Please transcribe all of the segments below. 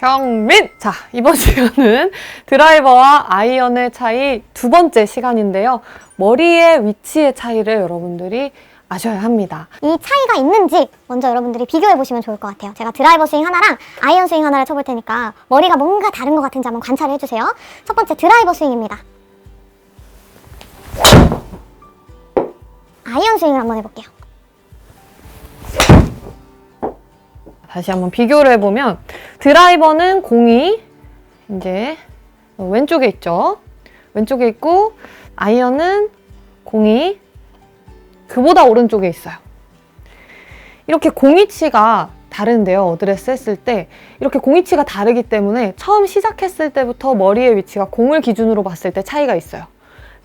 경민! 자, 이번 시간은 드라이버와 아이언의 차이 두 번째 시간인데요. 머리의 위치의 차이를 여러분들이 아셔야 합니다. 이 차이가 있는지 먼저 여러분들이 비교해 보시면 좋을 것 같아요. 제가 드라이버 스윙 하나랑 아이언 스윙 하나를 쳐볼 테니까 머리가 뭔가 다른 것 같은지 한번 관찰해 주세요. 첫 번째 드라이버 스윙입니다. 아이언 스윙을 한번 해볼게요. 다시 한번 비교를 해보면 드라이버는 공이 이제 왼쪽에 있죠. 왼쪽에 있고 아이언은 공이 그보다 오른쪽에 있어요. 이렇게 공위치가 다른데요. 어드레스 했을 때 이렇게 공위치가 다르기 때문에 처음 시작했을 때부터 머리의 위치가 공을 기준으로 봤을 때 차이가 있어요.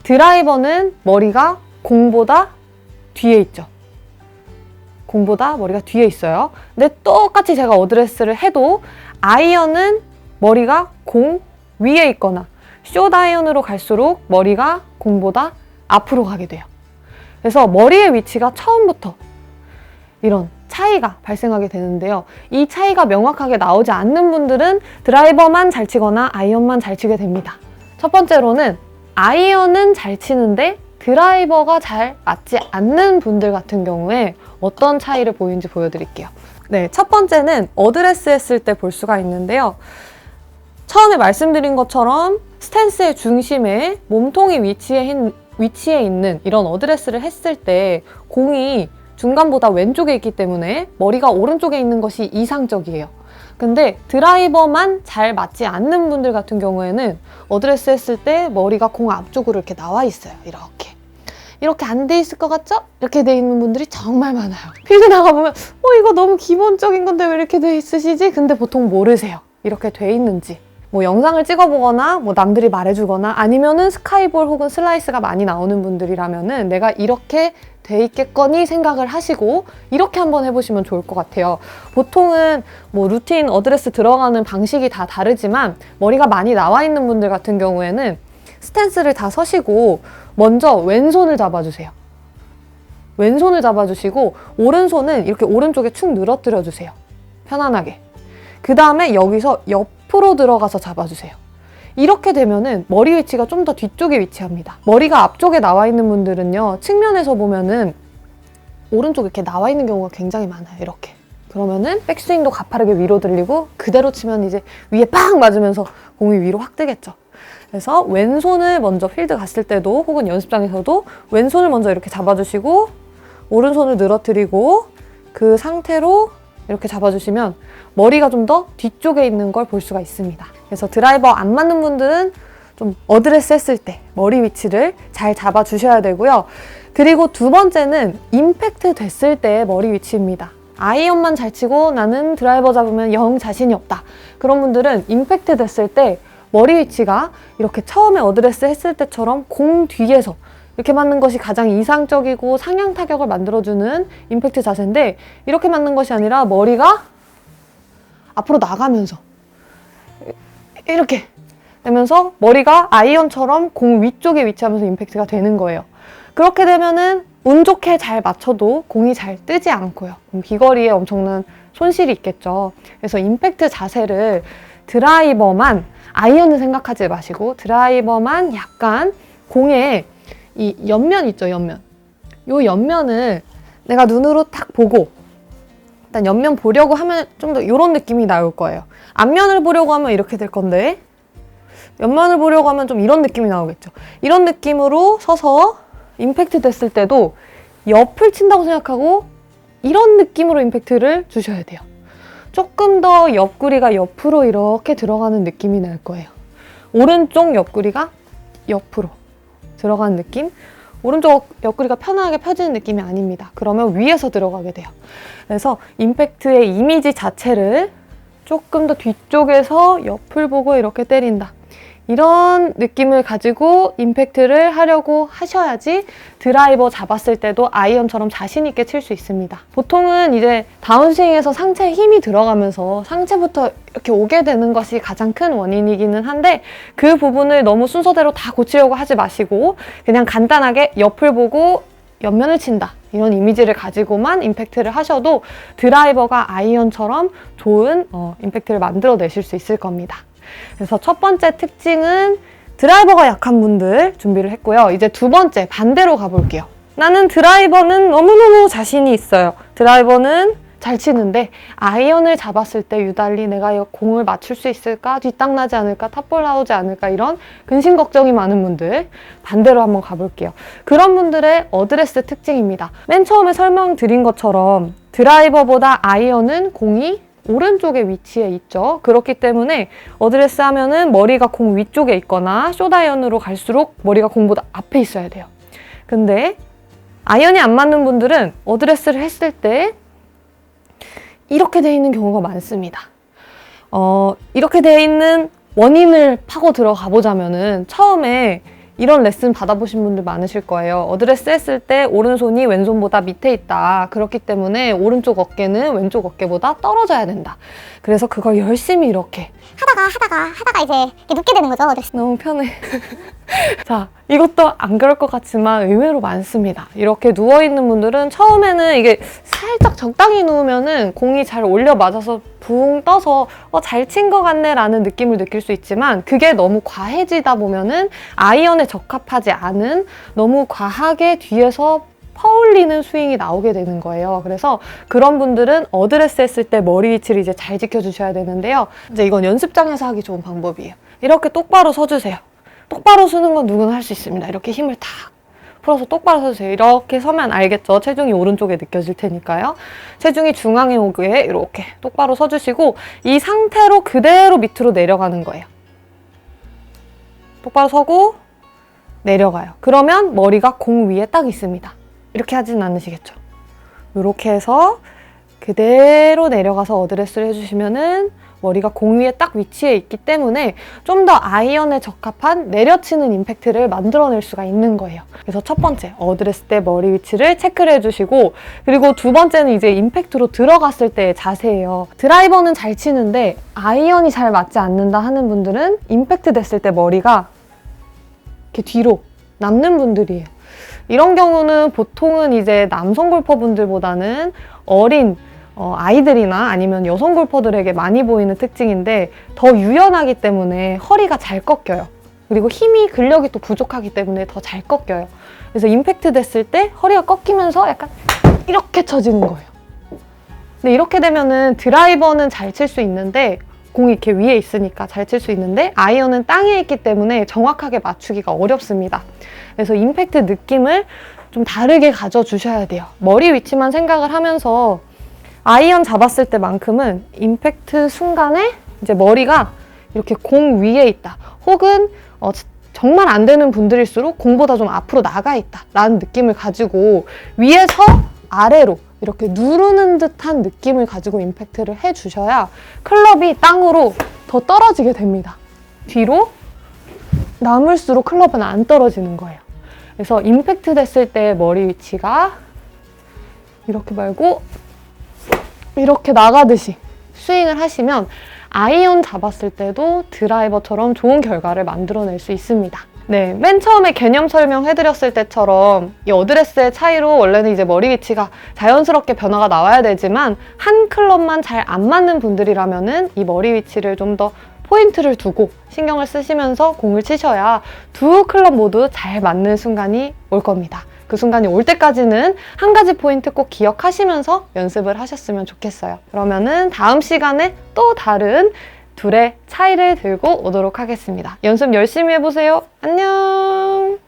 드라이버는 머리가 공보다 뒤에 있죠. 공보다 머리가 뒤에 있어요. 근데 똑같이 제가 어드레스를 해도 아이언은 머리가 공 위에 있거나 숏아이언으로 갈수록 머리가 공보다 앞으로 가게 돼요. 그래서 머리의 위치가 처음부터 이런 차이가 발생하게 되는데요. 이 차이가 명확하게 나오지 않는 분들은 드라이버만 잘 치거나 아이언만 잘 치게 됩니다. 첫 번째로는 아이언은 잘 치는데 드라이버가 잘 맞지 않는 분들 같은 경우에 어떤 차이를 보이는지 보여드릴게요. 네, 첫 번째는 어드레스 했을 때 볼 수가 있는데요. 처음에 말씀드린 것처럼 스탠스의 중심에 몸통이 위치해, 있- 위치해 있는 이런 어드레스를 했을 때 공이 중간보다 왼쪽에 있기 때문에 머리가 오른쪽에 있는 것이 이상적이에요. 근데 드라이버만 잘 맞지 않는 분들 같은 경우에는 어드레스 했을 때 머리가 공 앞쪽으로 이렇게 나와 있어요. 이렇게. 이렇게 안 돼 있을 것 같죠? 이렇게 돼 있는 분들이 정말 많아요. 필드 나가보면, 어, 이거 너무 기본적인 건데 왜 이렇게 돼 있으시지? 근데 보통 모르세요. 이렇게 돼 있는지. 뭐 영상을 찍어보거나 뭐 남들이 말해주거나 아니면은 스카이볼 혹은 슬라이스가 많이 나오는 분들이라면은 내가 이렇게 돼 있겠거니 생각을 하시고 이렇게 한번 해보시면 좋을 것 같아요. 보통은 뭐 루틴 어드레스 들어가는 방식이 다 다르지만 머리가 많이 나와 있는 분들 같은 경우에는 스탠스를 다 서시고 먼저 왼손을 잡아주세요. 왼손을 잡아주시고 오른손은 이렇게 오른쪽에 축 늘어뜨려 주세요. 편안하게. 그 다음에 여기서 옆으로 들어가서 잡아주세요. 이렇게 되면은 머리 위치가 좀 더 뒤쪽에 위치합니다. 머리가 앞쪽에 나와 있는 분들은요, 측면에서 보면은 오른쪽에 이렇게 나와 있는 경우가 굉장히 많아요. 이렇게. 그러면은 백스윙도 가파르게 위로 들리고 그대로 치면 이제 위에 빡 맞으면서 공이 위로 확 뜨겠죠. 그래서 왼손을 먼저 필드 갔을 때도 혹은 연습장에서도 왼손을 먼저 이렇게 잡아주시고 오른손을 늘어뜨리고 그 상태로 이렇게 잡아주시면 머리가 좀 더 뒤쪽에 있는 걸 볼 수가 있습니다. 그래서 드라이버 안 맞는 분들은 좀 어드레스 했을 때 머리 위치를 잘 잡아주셔야 되고요. 그리고 두 번째는 임팩트 됐을 때의 머리 위치입니다. 아이언만 잘 치고 나는 드라이버 잡으면 영 자신이 없다. 그런 분들은 임팩트 됐을 때 머리 위치가 이렇게 처음에 어드레스 했을 때처럼 공 뒤에서 이렇게 맞는 것이 가장 이상적이고 상향 타격을 만들어주는 임팩트 자세인데 이렇게 맞는 것이 아니라 머리가 앞으로 나가면서 이렇게 되면서 머리가 아이언처럼 공 위쪽에 위치하면서 임팩트가 되는 거예요. 그렇게 되면은 운 좋게 잘 맞춰도 공이 잘 뜨지 않고요. 비거리에 엄청난 손실이 있겠죠. 그래서 임팩트 자세를 드라이버만 아이언을 생각하지 마시고 드라이버만 약간 공에 이 옆면 있죠, 옆면. 요 옆면을 내가 눈으로 딱 보고 일단 옆면 보려고 하면 좀 더 이런 느낌이 나올 거예요. 앞면을 보려고 하면 이렇게 될 건데 옆면을 보려고 하면 좀 이런 느낌이 나오겠죠. 이런 느낌으로 서서 임팩트 됐을 때도 옆을 친다고 생각하고 이런 느낌으로 임팩트를 주셔야 돼요. 조금 더 옆구리가 옆으로 이렇게 들어가는 느낌이 날 거예요. 오른쪽 옆구리가 옆으로 들어가는 느낌. 오른쪽 옆구리가 편하게 펴지는 느낌이 아닙니다. 그러면 위에서 들어가게 돼요. 그래서 임팩트의 이미지 자체를 조금 더 뒤쪽에서 옆을 보고 이렇게 때린다. 이런 느낌을 가지고 임팩트를 하려고 하셔야지 드라이버 잡았을 때도 아이언처럼 자신 있게 칠 수 있습니다. 보통은 이제 다운스윙에서 상체에 힘이 들어가면서 상체부터 이렇게 오게 되는 것이 가장 큰 원인이기는 한데 그 부분을 너무 순서대로 다 고치려고 하지 마시고 그냥 간단하게 옆을 보고 옆면을 친다. 이런 이미지를 가지고만 임팩트를 하셔도 드라이버가 아이언처럼 좋은 어, 임팩트를 만들어내실 수 있을 겁니다. 그래서 첫 번째 특징은 드라이버가 약한 분들 준비를 했고요. 이제 두 번째 반대로 가볼게요. 나는 드라이버는 너무너무 자신이 있어요. 드라이버는 잘 치는데 아이언을 잡았을 때 유달리 내가 이 공을 맞출 수 있을까? 뒷땅 나지 않을까? 탑볼 나오지 않을까? 이런 근심 걱정이 많은 분들 반대로 한번 가볼게요. 그런 분들의 어드레스 특징입니다. 맨 처음에 설명드린 것처럼 드라이버보다 아이언은 공이 오른쪽에 위치해 있죠. 그렇기 때문에 어드레스 하면은 머리가 공 위쪽에 있거나 쇼다이언으로 갈수록 머리가 공보다 앞에 있어야 돼요. 근데 아이언이 안 맞는 분들은 어드레스를 했을 때 이렇게 돼 있는 경우가 많습니다. 어, 이렇게 돼 있는 원인을 파고 들어가 보자면은 처음에 이런 레슨 받아보신 분들 많으실 거예요. 어드레스 했을 때 오른손이 왼손보다 밑에 있다. 그렇기 때문에 오른쪽 어깨는 왼쪽 어깨보다 떨어져야 된다. 그래서 그걸 열심히 이렇게 하다가 하다가 하다가 이제 이렇게 눕게 되는 거죠. 어드레스. 너무 편해. 자, 이것도 안 그럴 것 같지만 의외로 많습니다. 이렇게 누워있는 분들은 처음에는 이게 살짝 적당히 누우면은 공이 잘 올려 맞아서 붕 떠서 어, 잘 친 것 같네 라는 느낌을 느낄 수 있지만 그게 너무 과해지다 보면은 아이언에 적합하지 않은 너무 과하게 뒤에서 퍼올리는 스윙이 나오게 되는 거예요. 그래서 그런 분들은 어드레스 했을 때 머리 위치를 이제 잘 지켜주셔야 되는데요. 이제 이건 연습장에서 하기 좋은 방법이에요. 이렇게 똑바로 서주세요. 똑바로 서는 건 누구나 할 수 있습니다. 이렇게 힘을 탁 풀어서 똑바로 서주세요. 이렇게 서면 알겠죠? 체중이 오른쪽에 느껴질 테니까요. 체중이 중앙에 오게 이렇게 똑바로 서주시고 이 상태로 그대로 밑으로 내려가는 거예요. 똑바로 서고 내려가요. 그러면 머리가 공 위에 딱 있습니다. 이렇게 하진 않으시겠죠? 이렇게 해서 그대로 내려가서 어드레스를 해주시면은 머리가 공 위에 딱 위치해 있기 때문에 좀 더 아이언에 적합한 내려치는 임팩트를 만들어낼 수가 있는 거예요. 그래서 첫 번째, 어드레스 때 머리 위치를 체크를 해주시고 그리고 두 번째는 이제 임팩트로 들어갔을 때의 자세예요. 드라이버는 잘 치는데 아이언이 잘 맞지 않는다 하는 분들은 임팩트 됐을 때 머리가 이렇게 뒤로 남는 분들이에요. 이런 경우는 보통은 이제 남성 골퍼분들보다는 어린 어, 아이들이나 아니면 여성 골퍼들에게 많이 보이는 특징인데 더 유연하기 때문에 허리가 잘 꺾여요. 그리고 힘이 근력이 또 부족하기 때문에 더 잘 꺾여요. 그래서 임팩트 됐을 때 허리가 꺾이면서 약간 이렇게 쳐지는 거예요. 근데 이렇게 되면은 드라이버는 잘 칠 수 있는데 공이 이렇게 위에 있으니까 잘 칠 수 있는데 아이언은 땅에 있기 때문에 정확하게 맞추기가 어렵습니다. 그래서 임팩트 느낌을 좀 다르게 가져주셔야 돼요. 머리 위치만 생각을 하면서 아이언 잡았을 때만큼은 임팩트 순간에 이제 머리가 이렇게 공 위에 있다. 혹은 어, 정말 안 되는 분들일수록 공보다 좀 앞으로 나가 있다. 라는 느낌을 가지고 위에서 아래로 이렇게 누르는 듯한 느낌을 가지고 임팩트를 해주셔야 클럽이 땅으로 더 떨어지게 됩니다. 뒤로 남을수록 클럽은 안 떨어지는 거예요. 그래서 임팩트 됐을 때 머리 위치가 이렇게 말고 이렇게 나가듯이 스윙을 하시면 아이언 잡았을 때도 드라이버처럼 좋은 결과를 만들어낼 수 있습니다. 네, 맨 처음에 개념 설명해드렸을 때처럼 이 어드레스의 차이로 원래는 이제 머리 위치가 자연스럽게 변화가 나와야 되지만 한 클럽만 잘 안 맞는 분들이라면은 이 머리 위치를 좀 더 포인트를 두고 신경을 쓰시면서 공을 치셔야 두 클럽 모두 잘 맞는 순간이 올 겁니다. 그 순간이 올 때까지는 한 가지 포인트 꼭 기억하시면서 연습을 하셨으면 좋겠어요. 그러면은 다음 시간에 또 다른 둘의 차이를 들고 오도록 하겠습니다. 연습 열심히 해보세요. 안녕!